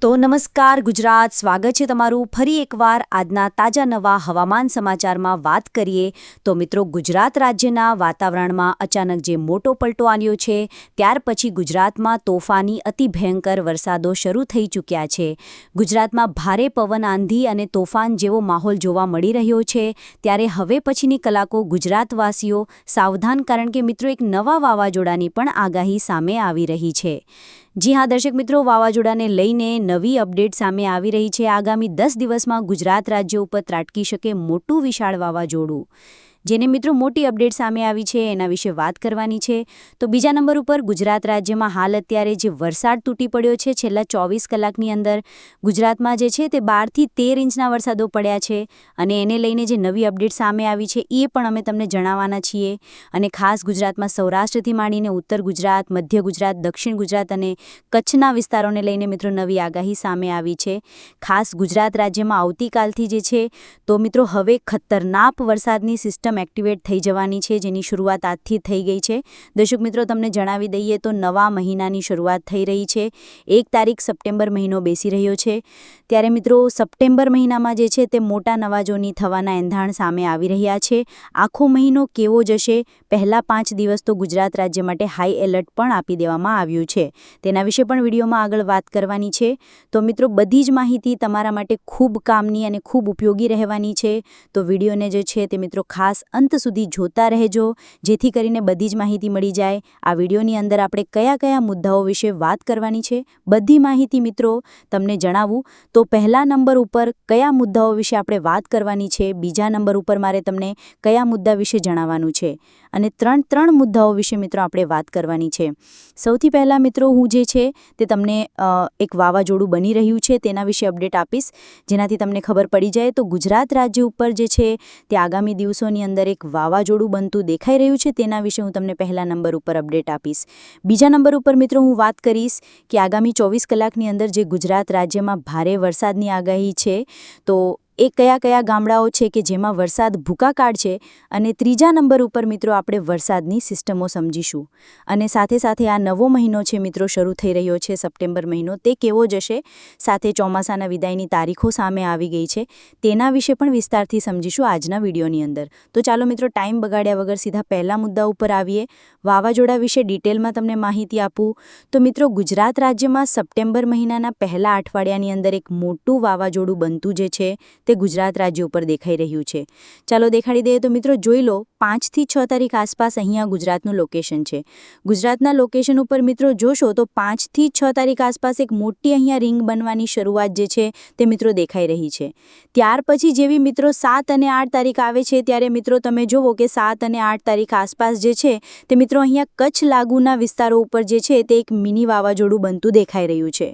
તો નમસ્કાર, ગુજરાત. સ્વાગત છે તમારું ફરી એકવાર આજના તાજા નવા હવામાન સમાચારમાં વાત કરીએ. તો મિત્રો, ગુજરાત રાજ્યના વાતાવરણમાં અચાનક જે મોટો પલટો આવ્યો છે, ત્યાર પછી ગુજરાતમાં તોફાની અતિ ભયંકર વરસાદો શરૂ થઈ ચૂક્યા છે. ગુજરાતમાં ભારે પવન, આંધી અને તોફાન જેવો માહોલ જોવા મળી રહ્યો છે. ત્યારે હવે પછીની કલાકો ગુજરાતવાસીઓ સાવધાન, કારણ કે મિત્રો, એક નવા વાવાઝોડાની પણ આગાહી સામે આવી રહી છે. જી હા, દર્શક મિત્રો, વાવાઝોડાને લઈને નવી અપડેટ સામે આવી રહી છે. આગામી દસ દિવસમાં ગુજરાત રાજ્ય ઉપર ત્રાટકી શકે મોટું વિશાળ વાવાઝોડું. જેને મિત્રો મોટી અપડેટ સામે આવી છે, એના વિશે વાત કરવાની છે. તો બીજા નંબર ઉપર ગુજરાત રાજ્યમાં હાલ અત્યારે જે વરસાદ તૂટી પડ્યો છે, છેલ્લા ચોવીસ કલાકની અંદર ગુજરાતમાં જે છે તે બારથી તેર ઇંચના વરસાદો પડ્યા છે અને એને લઈને જે નવી અપડેટ સામે આવી છે, એ પણ અમે તમને જણાવવાના છીએ. અને ખાસ ગુજરાતમાં સૌરાષ્ટ્રથી માંડીને ઉત્તર ગુજરાત, મધ્ય ગુજરાત, દક્ષિણ ગુજરાત અને કચ્છના વિસ્તારોને લઈને મિત્રો નવી આગાહી સામે આવી છે. ખાસ ગુજરાત રાજ્યમાં આવતીકાલથી જે છે, તો મિત્રો હવે ખતરનાક વરસાદની સિસ્ટમ સિસ્ટમ એક્ટિવેટ થઈ જવાની છે, જેની શરૂઆત આજથી થઈ ગઈ છે. દર્શક મિત્રો, તમને જણાવી દઈએ તો નવા મહિનાની શરૂઆત થઈ રહી છે. એક તારીખ સપ્ટેમ્બર મહિનો બેસી રહ્યો છે. ત્યારે મિત્રો, સપ્ટેમ્બર મહિનામાં જે છે તે મોટા નવાજોની થવાના એંધાણ સામે આવી રહ્યા છે. આખો મહિનો કેવો જશે? પહેલા પાંચ દિવસ તો ગુજરાત રાજ્ય માટે હાઈ એલર્ટ પણ આપી દેવામાં આવ્યું છે. તેના વિશે પણ વિડીયોમાં આગળ વાત કરવાની છે. તો મિત્રો, બધી જ માહિતી તમારા માટે ખૂબ કામની અને ખૂબ ઉપયોગી રહેવાની છે. તો વિડીયોને જે છે તે મિત્રો ખાસ અંત સુધી જોતા રહેજો. જેથી કરીને બધી જ માહિતી મળી જાય. આ વિડીયોની અંદર આપણે કયા કયા મુદ્દાઓ વિશે વાત કરવાની છે, બધી માહિતી મિત્રો તમને જણાવું. તો પહેલા નંબર ઉપર કયા મુદ્દાઓ વિશે આપણે વાત કરવાની છે, બીજા નંબર ઉપર મારે તમને કયા મુદ્દા વિશે જણાવવાનું છે. અને ત્રણ ત્રણ મુદ્દાઓ વિશે મિત્રો આપણે વાત કરવાની છે. સૌથી પહેલાં મિત્રો હું જે છે તે તમને એક વાવાઝોડું બની રહ્યું છે તેના વિશે અપડેટ આપીશ. જેનાથી તમને ખબર પડી જાય તો ગુજરાત રાજ્ય ઉપર જે છે તે આગામી દિવસોની અંદર એક વાવાઝોડું બનતું દેખાઈ રહ્યું છે તેના વિશે હું તમને પહેલા નંબર ઉપર અપડેટ આપીશ. બીજા નંબર ઉપર મિત્રો હું વાત કરીશ કે આગામી ચોવીસ કલાકની અંદર જે ગુજરાત રાજ્યમાં ભારે વરસાદની આગાહી છે, તો એ કયા કયા ગામડાઓ છે કે જેમાં વરસાદ ભૂકાકાળ છે અને ત્રીજા નંબર ઉપર મિત્રો આપણે વરસાદની સિસ્ટમો સમજીશું. અને સાથે સાથે આ નવો મહિનો છે મિત્રો શરૂ થઈ રહ્યો છે સપ્ટેમ્બર મહિનો, તે કેવો જશે? સાથે ચોમાસાના વિદાયની તારીખો સામે આવી ગઈ છે, તેના વિશે પણ વિસ્તારથી સમજીશું આજના વિડીયોની અંદર. તો ચાલો મિત્રો ટાઈમ બગાડ્યા વગર સીધા પહેલા મુદ્દા ઉપર આવીએ. વાવાઝોડા વિશે ડિટેલમાં તમને માહિતી આપું. તો મિત્રો ગુજરાત રાજ્યમાં સપ્ટેમ્બર મહિનાના પહેલા અઠવાડિયાની અંદર એક મોટું વાવાઝોડું બનતું જે છે તે ગુજરાત રાજ્ય ઉપર દેખાઈ રહ્યું છે. ચાલો દેખાડી દઈએ તો મિત્રો જોઈ લો પાંચથી છ તારીખ આસપાસ અહીંયા ગુજરાતનું લોકેશન છે. ગુજરાતના લોકેશન ઉપર મિત્રો જોશો તો પાંચથી છ તારીખ આસપાસ એક મોટી અહીંયા રિંગ બનવાની શરૂઆત જે છે તે મિત્રો દેખાઈ રહી છે. ત્યાર પછી જેવી મિત્રો સાત અને આઠ તારીખ આવે છે ત્યારે મિત્રો તમે જુઓ કે સાત અને આઠ તારીખ આસપાસ જે છે તે મિત્રો અહીંયા કચ્છ લાગુના વિસ્તારો ઉપર જે છે તે એક મિની વાવાઝોડું બનતું દેખાઈ રહ્યું છે.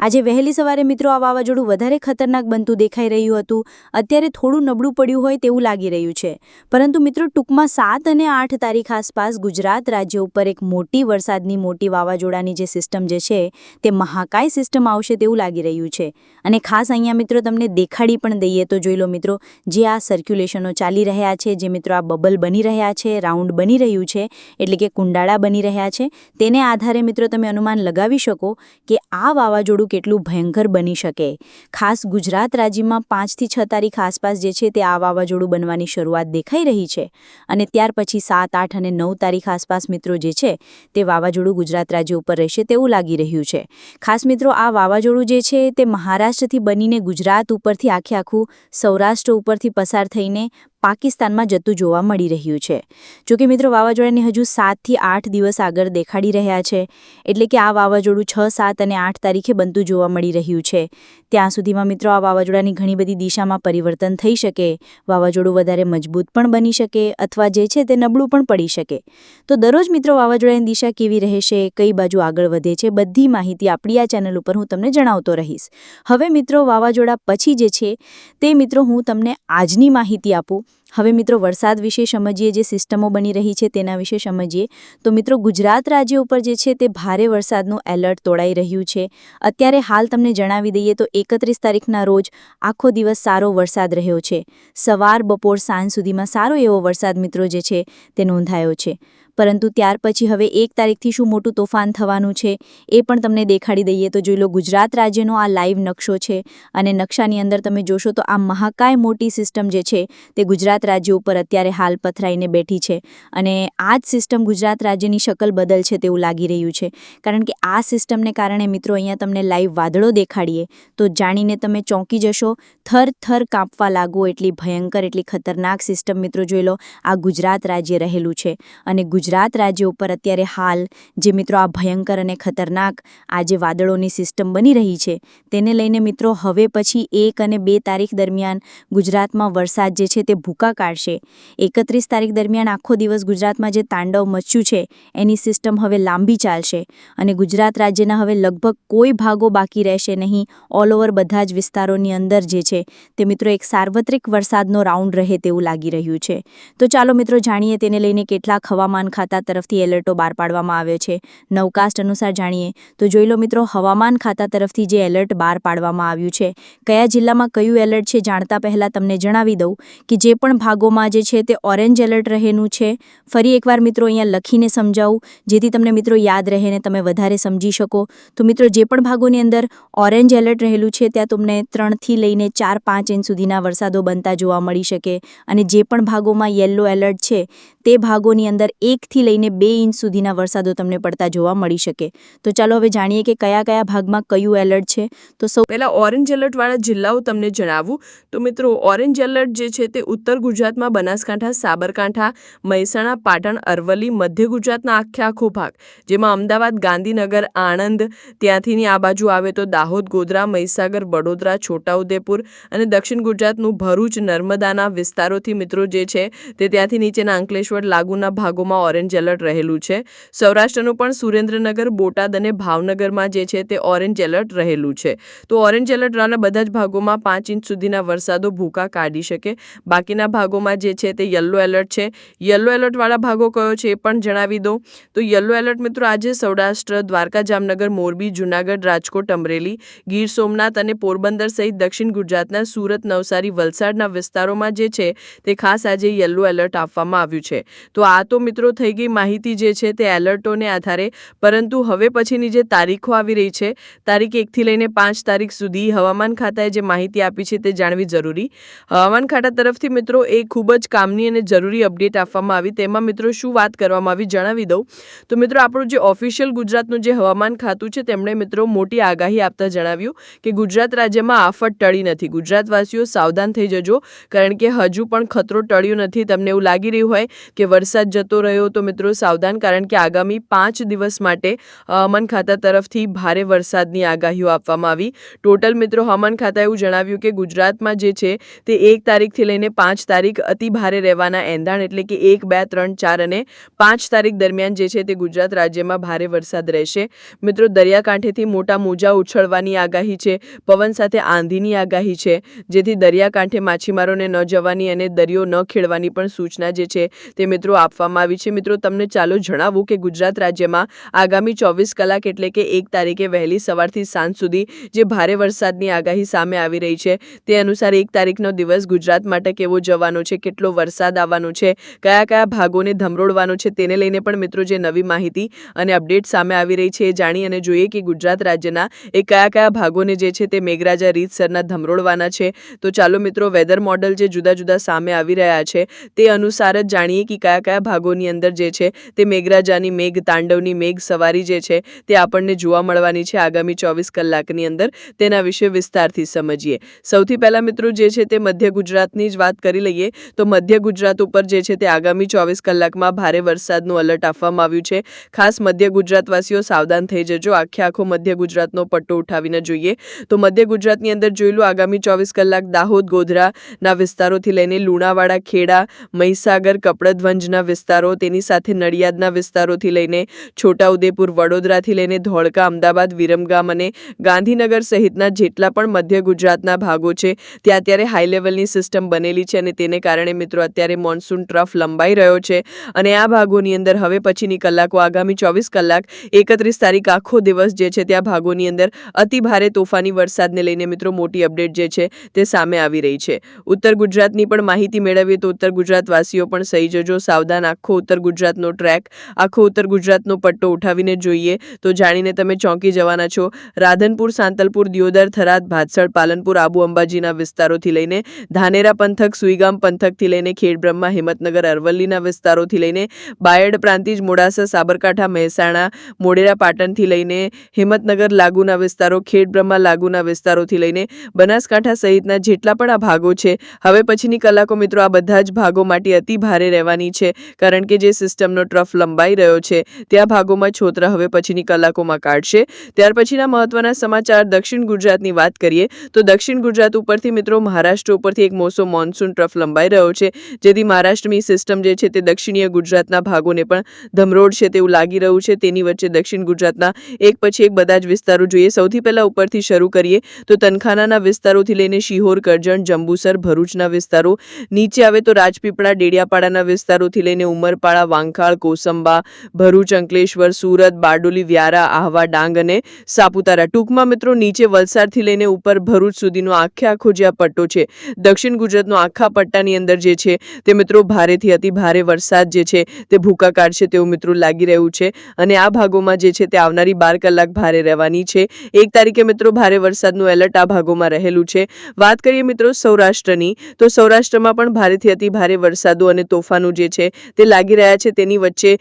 આજે વહેલી સવારે મિત્રો આ વાવાઝોડું વધારે ખતરનાક બનતું દેખાઈ રહ્યું હતું. અત્યારે થોડું નબળું પડ્યું હોય તેવું લાગી રહ્યું છે. પરંતુ મિત્રો ટૂંકમાં સાત અને આઠ તારીખ આસપાસ ગુજરાત રાજ્ય ઉપર એક મોટી વરસાદની મોટી વાવાઝોડાની જે સિસ્ટમ જે છે, તે મહાકાય સિસ્ટમ આવશે તેવું લાગી રહ્યું છે. અને ખાસ અહીંયા મિત્રો તમને દેખાડી પણ દઈએ તો જોઈ લો મિત્રો, જે આ સર્ક્યુલેશનો ચાલી રહ્યા છે, જે મિત્રો આ બબલ બની રહ્યા છે રાઉન્ડ બની રહ્યું છે, એટલે કે કુંડાળા બની રહ્યા છે, તેને આધારે મિત્રો તમે અનુમાન લગાવી શકો કે આ વાવાઝોડું કેટલું ભયંકર બની શકે. ખાસ ગુજરાત રાજ્યમાં પાંચથી છ તારીખ આસપાસ જે છે, તે આ વાવાઝોડું બનવાની શરૂઆત દેખાઈ રહી છે. અને ત્યાર પછી સાત, આઠ અને નવ તારીખ આસપાસ મિત્રો જે છે, તે વાવાઝોડું ગુજરાત રાજ્ય ઉપર રહેશે તેવું લાગી રહ્યું છે. ખાસ મિત્રો, આ વાવાઝોડું જે છે, તે મહારાષ્ટ્રથી બનીને ગુજરાત ઉપરથી આખે આખું સૌરાષ્ટ્ર ઉપરથી પસાર થઈને પાકિસ્તાનમાં જતું જોવા મળી રહ્યું છે. જોકે મિત્રો, વાવાઝોડાને હજુ સાતથી આઠ દિવસ આગળ દેખાડી રહ્યા છે. એટલે કે આ વાવાઝોડું છ, સાત અને આઠ તારીખે બનતું જોવા મળી રહ્યું છે. ત્યાં સુધીમાં મિત્રો, આ વાવાઝોડાની ઘણી બધી દિશામાં પરિવર્તન થઈ શકે, વાવાઝોડું વધારે મજબૂત પણ બની શકે અથવા જે છે તે નબળું પણ પડી શકે. તો દરરોજ મિત્રો, વાવાઝોડાની દિશા કેવી રહેશે, કઈ બાજુ આગળ વધે છે, બધી માહિતી આપણી આ ચેનલ ઉપર હું તમને જણાવતો રહીશ. હવે મિત્રો, વાવાઝોડા પછી જે છે તે મિત્રો, હું તમને આજની માહિતી આપું. હવે મિત્રો, વરસાદ વિશે સમજીએ, જે સિસ્ટમો બની રહી છે તેના વિશે સમજીએ. તો મિત્રો, ગુજરાત રાજ્ય ઉપર જે છે તે ભારે વરસાદનું એલર્ટ તોડાઈ રહ્યું છે. અત્યારે હાલ તમને જણાવી દઈએ તો એકત્રીસ તારીખના રોજ આખો દિવસ સારો વરસાદ રહ્યો છે. સવાર બપોર સાંજ સુધીમાં સારો એવો વરસાદ મિત્રો જે છે તે નોંધાયો છે. પરંતુ ત્યાર પછી હવે એક તારીખથી શું મોટું તોફાન થવાનું છે એ પણ તમને દેખાડી દઈએ તો જોઈ લો ગુજરાત રાજ્યનો આ લાઈવ નકશો છે અને નકશાની અંદર તમે જોશો તો આ મહાકાય મોટી સિસ્ટમ જે છે તે ગુજરાત રાજ્ય ઉપર અત્યારે હાલ પથરાઈને બેઠી છે અને આ જ સિસ્ટમ ગુજરાત રાજ્યની શકલ બદલ છે તેવું લાગી રહ્યું છે. કારણ કે આ સિસ્ટમને કારણે મિત્રો અહીંયા તમને લાઈવ વાદળો દેખાડીએ તો જાણીને તમે ચોંકી જશો, થર થર કાંપવા લાગો એટલી ભયંકર, એટલી ખતરનાક સિસ્ટમ મિત્રો જોઈ લો આ ગુજરાત રાજ્ય રહેલું છે અને ગુજરાત રાજ્ય ઉપર અત્યારે હાલ જે મિત્રો આ ભયંકર અને ખતરનાક આ જે વાદળોની સિસ્ટમ બની રહી છે, તેને લઈને મિત્રો હવે પછી એક અને બે તારીખ દરમિયાન ગુજરાતમાં વરસાદ જે છે તે ભૂકા કાઢશે. એકત્રીસ તારીખ દરમિયાન આખો દિવસ ગુજરાતમાં જે તાંડવ મચ્યું છે, એની સિસ્ટમ હવે લાંબી ચાલશે અને ગુજરાત રાજ્યના હવે લગભગ કોઈ ભાગો બાકી રહેશે નહીં ઓલ ઓવર બધા જ વિસ્તારોની અંદર જે છે તે મિત્રો એક સાર્વત્રિક વરસાદનો રાઉન્ડ રહે તેવું લાગી રહ્યું છે. તો ચાલો મિત્રો જાણીએ તેને લઈને કેટલાક હવામાન ખાતા તરફથી એલર્ટો બહાર પાડવામાં આવ્યો છે. નવકાસ્ટ અનુસાર જાણીએ તો જોઈ લો મિત્રો, હવામાન ખાતા તરફથી જે એલર્ટ બહાર પાડવામાં આવ્યું છે. કયા જિલ્લામાં કયું એલર્ટ છે જાણતા પહેલાં તમને જણાવી દઉં કે જે પણ ભાગોમાં જે છે તે ઓરેન્જ એલર્ટ રહેનું છે. ફરી એકવાર મિત્રો અહીંયા લખીને સમજાવું, જેથી તમને મિત્રો યાદ રહે ને તમે વધારે સમજી શકો. તો મિત્રો, જે પણ ભાગોની અંદર ઓરેન્જ એલર્ટ રહેલું છે, ત્યાં તમને ત્રણથી લઈને ચાર પાંચ ઇંચ સુધીના વરસાદો બનતા જોવા મળી શકે. અને જે પણ ભાગોમાં યલો એલર્ટ છે, તે ભાગોની અંદર એકથી લઈને બે ઇંચ સુધીના વરસાદો તમને પડતા જોવા મળી શકે. તો ચાલો હવે જાણીએ કે કયા કયા ભાગમાં કયું એલર્ટ છે. તો સૌ પહેલાં ઓરેન્જ એલર્ટવાળા જિલ્લાઓ તમને જણાવું. તો મિત્રો, ઓરેન્જ એલર્ટ જે છે તે ઉત્તર ગુજરાતમાં બનાસકાંઠા, સાબરકાંઠા, મહેસાણા, પાટણ, અરવલ્લી, મધ્ય ગુજરાતના આખે આખો ભાગ. જેમાં અમદાવાદ, ગાંધીનગર, આણંદ, ત્યાંથીની આ બાજુ આવે તો દાહોદ, ગોધરા, મહીસાગર, વડોદરા, છોટાઉદેપુર અને દક્ષિણ ગુજરાતનું ભરૂચ, નર્મદાના વિસ્તારોથી મિત્રો જે છે તે ત્યાંથી નીચેના અંકલેશ્વર, લાગુના ભાગોમાં ઓરેન્જ એલર્ટ રહેલું છે. સૌરાષ્ટ્રનું પણ સુરેન્દ્રનગર, બોટાદ અને ભાવનગરમાં જે છે તે ઓરેન્જ એલર્ટ રહેલું છે. તો ઓરેન્જ એલર્ટના બધા જ ભાગોમાં પાંચ ઇંચ સુધીના વરસાદો ભૂકા કાઢી શકે. બાકીના ભાગોમાં જે છે તે યલો એલર્ટ છે. યલો એલર્ટવાળા ભાગો કયો છે એ પણ જણાવી દઉં. તો યલો એલર્ટ મિત્રો આજે સૌરાષ્ટ્ર, દ્વારકા, જામનગર, મોરબી, જુનાગઢ, રાજકોટ, અમરેલી, ગીર સોમનાથ અને પોરબંદર સહિત દક્ષિણ ગુજરાતના સુરત, નવસારી, વલસાડના વિસ્તારોમાં જે છે તે ખાસ આજે યલો એલર્ટ આપવામાં આવ્યું છે. તો આ તો મિત્રો થઈ ગઈ માહિતી જે છે તે એલર્ટોને આધારે. પરંતુ હવે પછીની જે તારીખો આવી રહી છે, તારીખ એકથી લઈને પાંચ તારીખ સુધી હવામાન ખાતાએ જે માહિતી આપી છે તે જાણવી જરૂરી. હવામાન ખાતા તરફથી મિત્રો એ ખૂબ જ કામની અને જરૂરી અપડેટ આપવામાં આવી. તેમાં મિત્રો શું વાત કરવામાં આવી જણાવી દઉં. તો મિત્રો આપણું જે ઓફિશિયલ ગુજરાતનું જે હવામાન ખાતું છે તેમણે મિત્રો મોટી આગાહી આપતા જણાવ્યું કે ગુજરાત રાજ્યમાં આફત ટળી નથી. ગુજરાતવાસીઓ સાવધાન થઈ જજો, કારણ કે હજુ પણ ખતરો ટળ્યો નથી. તમને એવું લાગી રહ્યું હોય કે વરસાદ જતો રહ્યો તો મિત્રો સાવધાન, કારણ કે આગામી પાંચ દિવસ માટે હવામાન ખાતા તરફથી ભારે વરસાદની આગાહીઓ આપવામાં આવી. ટોટલ મિત્રો હવામાન ખાતાએ એવું જણાવ્યું કે ગુજરાતમાં જે છે તે એક તારીખથી લઈને પાંચ તારીખ અતિ ભારે રહેવાના એંધાણ એટલે કે એક, બે, ત્રણ, ચાર અને પાંચ તારીખ દરમિયાન જે છે તે ગુજરાત રાજ્યમાં ભારે વરસાદ રહેશે. મિત્રો દરિયાકાંઠેથી મોટા મોજા ઉછળવાની આગાહી છે, પવન સાથે આંધીની આગાહી છે, જેથી દરિયાકાંઠે માછીમારોને ન જવાની અને દરિયો ન ખેડવાની પણ સૂચના જે છે તે મિત્રો આપવામાં આવી છે. મિત્રો, તમને ચાલો જણાવું કે ગુજરાત રાજ્યમાં આગામી ચોવીસ કલાક એટલે કે એક તારીખે વહેલી સવારથી સાંજ સુધી જે ભારે વરસાદની આગાહી સામે આવી રહી છે, તે અનુસાર એક તારીખનો દિવસ ગુજરાત માટે કેવો જવાનો છે, કેટલો વરસાદ આવવાનો છે, કયા કયા ભાગોને ધમરોડવાનો છે, તેને લઈને પણ મિત્રો જે નવી માહિતી અને અપડેટ સામે આવી રહી છે એ જાણી અને જોઈએ કે ગુજરાત રાજ્યના એ કયા કયા ભાગોને જે છે તે મેઘરાજા રીતસરના ધમરોડવાના છે. તો ચાલો મિત્રો, વેધર મોડલ જે જુદા જુદા સામે આવી રહ્યા છે, તે અનુસાર જ જાણીએ કે કયા કયા ભાગોની અંદર જે છે તે મેઘરાજાની મેઘ, તાંડવની મેઘ સવારી જે છે તે આપણને જોવા મળવાની છે આગામી ચોવીસ કલાકની અંદર. તેના વિશે વિસ્તારથી સમજીએ. સૌથી પહેલાં મિત્રો જે છે તે મધ્ય ગુજરાતની જ વાત કરી લઈએ તો મધ્ય ગુજરાત ઉપર જે છે તે આગામી ચોવીસ કલાકમાં ભારે વરસાદનું અલર્ટ આપવામાં આવ્યું છે. ખાસ મધ્ય ગુજરાતવાસીઓ સાવધાન થઈ જજો. આખે આખો મધ્ય ગુજરાતનો પટ્ટો ઉઠાવીને જોઈએ. તો મધ્ય ગુજરાતની અંદર જોઈ લો આગામી ચોવીસ કલાક દાહોદ, ગોધરાના વિસ્તારોથી લઈને લુણાવાડા, ખેડા, મહીસાગર, કપડધ્વંજના વિસ્તારો તેની સાથે નડિયાદના વિસ્તારોથી લઈને છોટાઉદેપુર, વડોદરાથી લઈને ધોળકા, અમદાવાદ, વિરમગામ અને ગાંધીનગર સહિતના જેટલા પણ મધ્ય ગુજરાતના ભાગો છે, ત્યાં અત્યારે હાઈ લેવલની સિસ્ટમ બનેલી છે અને તેને કારણે મિત્રો અત્યારે મોન્સૂન ટ્રફ લંબાઈ રહ્યો છે અને આ ભાગોની અંદર હવે પછીની કલાકો, આગામી ચોવીસ કલાક, એકત્રીસ તારીખ આખો દિવસ જે છે ત્યાં ભાગોની અંદર અતિ ભારે તોફાની વરસાદને લઈને મિત્રો મોટી અપડેટ જે છે તે સામે આવી રહી છે. ઉત્તર ગુજરાતની પણ માહિતી મેળવીએ તો ઉત્તર ગુજરાતવાસીઓ પણ સહી જજો, સાવધાન આખો ઉત્તર ગુજરાતનો ટ્રેક. આખો ઉત્તર ગુજરાતનો પટ્ટો ઉઠાવીને જોઈએ તો જાણીને તમે ચોંકી જવાના છો. રાધનપુર, સાંતલપુર, દિયોદર, થરાદ ભાતસડ પાલનપુર, આબુ અંબાજીના વિસ્તારોથી લઈને ધાનેરા પંથક, સુઈગામ પંથકથી લઈને ખેડબ્રહ્મા, હિંમતનગર, અરવલ્લીના વિસ્તારોથી લઈને બાયડ પ્રાંતિજ, મોડાસા, સાબરકાંઠા, મહેસાણા, મોડેરા, પાટણથી લઈને હિંમતનગર લાગુના વિસ્તારો, ખેડબ્રહ્મા લાગુના વિસ્તારોથી લઈને બનાસકાંઠા સહિતના જેટલા પણ આ ભાગો છે. હવે પછીની કલાકો મિત્રો આ બધા જ ભાગો માટે અતિ ભારે રહેવાની છે. કારણ કે જે સિસ્ટમનો ટ્રફ લંબાઈ રહ્યો છે. ત્યાં ભાગોમાં છોતરા હવે પછીની કલાકોમાં કાઢશે. ત્યાર પછીના મહત્વના સમાચાર દક્ષિણ ગુજરાતની વાત કરીએ, તો દક્ષિણ ગુજરાત ઉપરથી મિત્રો મહારાષ્ટ્ર ઉપરથી એક મોસો મોન્સૂન ટ્રફ લંબાઈ રહ્યો છે, જેથી મહારાષ્ટ્રની સિસ્ટમ જે છે તે દક્ષિણીય ગુજરાતના ભાગોને પણ ધમરોડ છે તેવું લાગી રહ્યું છે. તેની વચ્ચે દક્ષિણ ગુજરાતના એક પછી એક બધા જ વિસ્તારો જોઈએ. સૌથી પહેલા ઉપરથી શરૂ કરીએ, તો તનખાનાના વિસ્તારોથી લઈને શિહોર, કરજણ, જંબુસર, ભરૂચના વિસ્તારો, નીચે આવે તો રાજપીપળા, ડેડિયાપાડાના વિસ્તારોથી લઈને ઉમરપાડા વાંકાળ કોસંબા, ભરૂચ, અંકલેશ્વર, સુરત, બારડોલી, વ્યારા, આહવા, ડાંગ અને સાપુતારા. ટૂંકમાં મિત્રો, નીચે વલસાડથી લઈને ઉપર ભરૂચ સુધીનો આખે આખો જે આ પટ્ટો છે, દક્ષિણ ગુજરાતનો આખા પટ્ટાની અંદર જે છે, તે મિત્રો ભારેથી અતિ ભારે વરસાદ જે છે, તે ભૂકા કાઢશે તેવું મિત્રો લાગી રહ્યું છે. અને આ ભાગોમાં જે છે, તે આવનારી બાર કલાક ભારે રહેવાની છે. એક તારીખે મિત્રો, ભારે વરસાદનું એલર્ટ આ ભાગોમાં રહેલું છે. વાત કરીએ મિત્રો સૌરાષ્ટ્રની, તો સૌરાષ્ટ્રમાં પણ ભારેથી અતિ ભારે વરસાદો અને તોફાનો જે છે, તે લાગી રહ્યા છે તેની વચ્ચે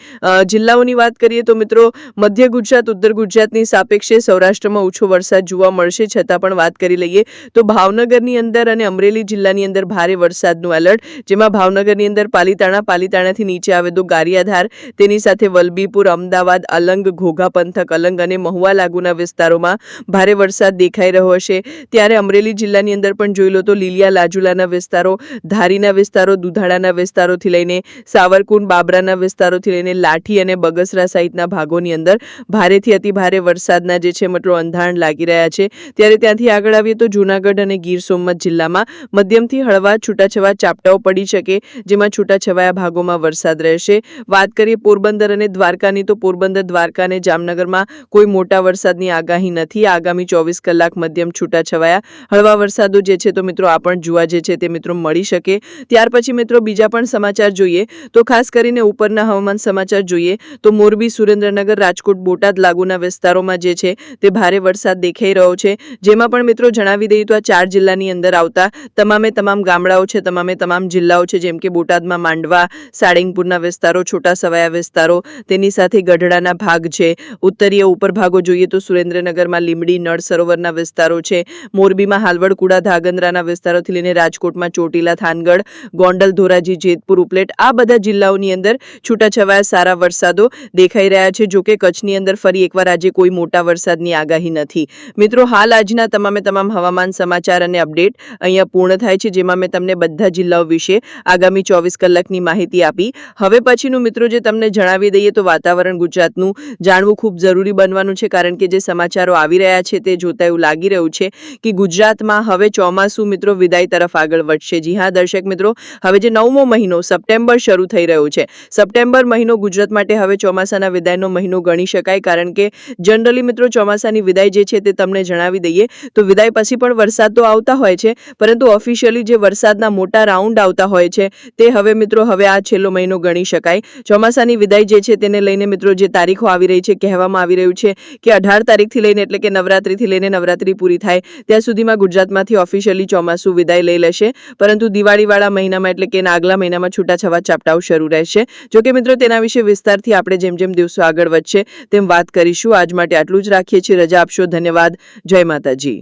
જિલ્લાઓની વાત કરીએ તો મિત્રો, મધ્ય ગુજરાત, ઉત્તર ગુજરાતની સાપેક્ષે સૌરાષ્ટ્રમાં ઓછો વરસાદ જોવા મળશે. છતાં પણ વાત કરી લઈએ તો ભાવનગરની અંદર અને અમરેલી જિલ્લાની અંદર ભારે વરસાદનું એલર્ટ, જેમાં ભાવનગરની અંદર પાલીતાણા, પાલીતાણાથી નીચે આવે તો ગારિયાધાર, તેની સાથે વલભીપુર, અમદાવાદ, અલંગ, ઘોઘા પંથક, અલંગ અને મહુવા લાગુના વિસ્તારોમાં ભારે વરસાદ દેખાઈ રહ્યો હશે. ત્યારે અમરેલી જિલ્લાની અંદર પણ જોઈ લો તો લીલિયા લાજુલાના વિસ્તારો, ધારીના વિસ્તારો, દુધાળાના વિસ્તારોથી લઈને સાવરકુંડ બાબરાના વિસ્તારોથી લઈને લાઠી અને બગસરા સહિતના ભાગોની અંદર ભારેથી અતિભારે વરસાદના જે છે મતલબ અંધાણ લાગી રહ્યા છે. ત્યારે ત્યાંથી આગળ આવીએ તો જૂનાગઢ અને ગીર સોમનાથ જિલ્લામાં મધ્યમથી હળવા છૂટાછવાયા ચાપટાઓ પડી શકે, જેમાં છૂટાછવાયા ભાગોમાં વરસાદ રહેશે. વાત કરીએ પોરબંદર અને દ્વારકાની, તો પોરબંદર, દ્વારકા અને જામનગરમાં કોઈ મોટા વરસાદની આગાહી નથી. આગામી ચોવીસ કલાક મધ્યમ છૂટાછવાયા હળવા વરસાદો જે છે તો મિત્રો આ પણ જોવા જે છે તે મિત્રો મળી શકે. ત્યાર પછી મિત્રો બીજા પણ સમાચાર જોઈએ. તો ખાસ કરીને ઉપરના હવામાન સમાચાર જોઈએ તો મોરબી, સુરેન્દ્રનગર, રાજકોટ, બોટાદ લાગુના વિસ્તારોમાં જે છે તે ભારે વરસાદ દેખાઈ રહ્યો છે. જેમાં પણ મિત્રો જણાવી દઈએ તો આ ચાર જિલ્લાની અંદર આવતા તમામે તમામ ગામડાઓ છે, તમામે તમામ જિલ્લાઓ છે, જેમ કે બોટાદમાં માંડવા, સાળીંગપુરના વિસ્તારો છોટા સવાયા વિસ્તારો, તેની સાથે ગઢડાના ભાગ છે. ઉત્તરીય ઉપર ભાગો જોઈએ તો સુરેન્દ્રનગરમાં લીમડી નળ સરોવરના વિસ્તારો છે. મોરબીમાં હાલવડકુડા, ધાગંદ્રાના વિસ્તારોથી લઈને રાજકોટમાં ચોટીલા, થાનગઢ, ગોંડલ, ધોરાજી, જેતપુર, ઉપલેટ આ બધા જિલ્લાઓની અંદર છૂટાછવાયા સારા વરસાદો દેખાઈ રહ્યા છે. જોકે કચ્છની અંદર ફરી એકવાર આજે કોઈ મોટા વરસાદની આગાહી નથી. મિત્રો, હાલ આજના તમામે તમામ હવામાન સમાચાર અને અપડેટ અહીંયા પૂર્ણ થાય છે, જેમાં મેં તમને બધા જિલ્લાઓ વિશે આગામી ચોવીસ કલાકની માહિતી આપી. હવે પછીનું મિત્રો, જે તમને જણાવી દઈએ તો વાતાવરણ ગુજરાતનું જાણવું ખૂબ જરૂરી બનવાનું છે, કારણ કે જે સમાચારો આવી રહ્યા છે તે જોતા એવું લાગી રહ્યું છે કે ગુજરાતમાં હવે ચોમાસું મિત્રો વિદાય તરફ આગળ વધશે. જી હા, દર્શક મિત્રો, હવે જે નવમો મહિનો સપ્ટેમ્બર શરૂ થઈ રહ્યો છે સપ્ટેમ્બર મહિનો ગુજરાત માટે હવે ચોમાસાના વિદાયનો મહિનો ગણી શકાય, કારણ કે જનરલી મિત્રો ચોમાસાની વિદાય જે છે તે તમને જણાવી દઈએ. તો વિદાય પછી પણ વરસાદ તો આવતા હોય છે, પરંતુ ઓફિશિયલી જે વરસાદના મોટા રાઉન્ડ આવતા હોય છે, તે હવે મિત્રો હવે આ છેલ્લો મહિનો ગણી શકાય. ચોમાસાની વિદાય જે છે તેને લઈને મિત્રો જે તારીખો આવી રહી છે, કહેવામાં આવી રહ્યું છે કે અઢાર તારીખથી લઈને એટલે કે નવરાત્રિથી લઈને નવરાત્રિ પૂરી થાય, ત્યાં સુધીમાં ગુજરાતમાંથી ઓફિશિયલી ચોમાસું વિદાય લઈ લેશે. પરંતુ દિવાળીવાળા મહિનામાં એટલે કે આગલા મહિનામાં છૂટાછવાયા ચાપટાઓ શરૂ રહેશે. જોકે મિત્રો, તેના વિશે વિસ્તારથી આપણે જેમ જેમ દિવસો આગળ વધશે તેમ વાત કરીશું. આજ માટે આટલું જ રાખીએ છીએ. રજા આપશો. ધન્યવાદ. જય માતાજી.